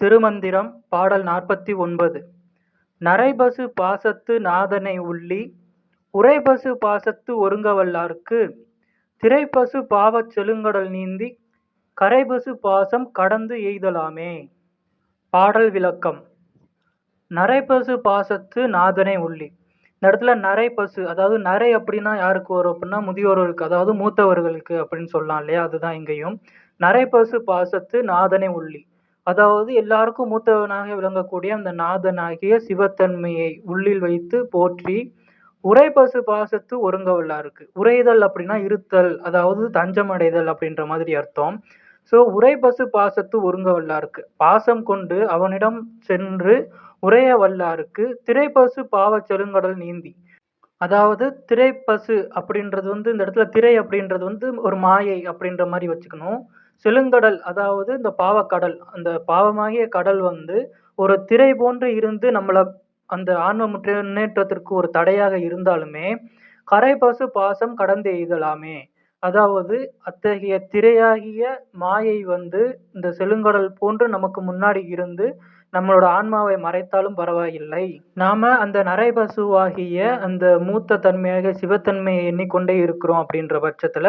திருமந்திரம் பாடல் நாற்பத்தி ஒன்பது. நரைபசு பாசத்து நாதனை உள்ளி உரைபசு பாசத்து ஒருங்கவல்லார்க்கு திரைப்பசு பாவச் செழுங்கடல் நீந்தி கரைபசு பாசம் கடந்து எய்தலாமே. பாடல் விளக்கம். நரைபசு பாசத்து நாதனை உள்ளி. இந்த இடத்துல நரை பசு அதாவது நரை அப்படின்னா யாருக்கு வரும் அப்படின்னா முதியோர்களுக்கு அதாவது மூத்தவர்களுக்கு அப்படின்னு சொல்லலாம் இல்லையா? அதுதான் இங்கேயும். நரைபசு பாசத்து நாதனை உள்ளி. அதாவது எல்லாருக்கும் மூத்தவனாக விளங்கக்கூடிய அந்த நாதனாகிய சிவத்தன்மையை உள்ளில் வைத்து போற்றி உரைபசு பாசத்து ஒருங்க ஒருங்கவல்லாருக்கு. உரைதல் அப்படின்னா இருத்தல் அதாவது தஞ்சமடைதல் அப்படின்ற மாதிரி அர்த்தம். ஸோ உரைபசு பாசத்து ஒருங்கவல்லாருக்கு. பாசம் கொண்டு அவனிடம் சென்று உரைய வல்லாருக்கு திரைப்பசு பாவச் செழுங்கடல் நீந்தி. அதாவது திரைப்பசு அப்படின்றது வந்து இந்த இடத்துல திரை அப்படின்றது வந்து ஒரு மாயை அப்படின்ற மாதிரி வச்சுக்கணும். செழுங்கடல் அதாவது இந்த பாவக்கடல் அந்த பாவமாகிய கடல் வந்து ஒரு திரை போன்று இருந்து நம்மளை அந்த ஆன்ம முன்னேற்றத்திற்கு ஒரு தடையாக இருந்தாலுமே கரை பசு பாசம் கடந்து எய்தலாமே. அதாவது அத்தகைய திரையாகிய மாயை வந்து இந்த செழுங்கடல் போன்று நமக்கு முன்னாடி இருந்து நம்மளோட ஆன்மாவை மறைத்தாலும் பரவாயில்லை. நாம அந்த நரைபசுவாகிய அந்த மூத்த தன்மையாக சிவத்தன்மையை எண்ணிக்கொண்டே இருக்கிறோம் அப்படின்ற பட்சத்துல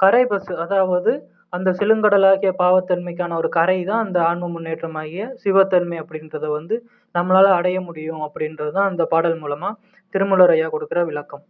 கரை பஸ் அதாவது அந்த செழுங்கடலாகிய பாவத்தன்மைக்கான ஒரு கரை தான் அந்த ஆன்ம முன்னேற்றமாகிய சிவத்தன்மை அப்படின்றத வந்து நம்மளால் அடைய முடியும் அப்படின்றது தான் அந்த பாடல் மூலமாக திருமூலர் ஐயா கொடுக்குற விளக்கம்.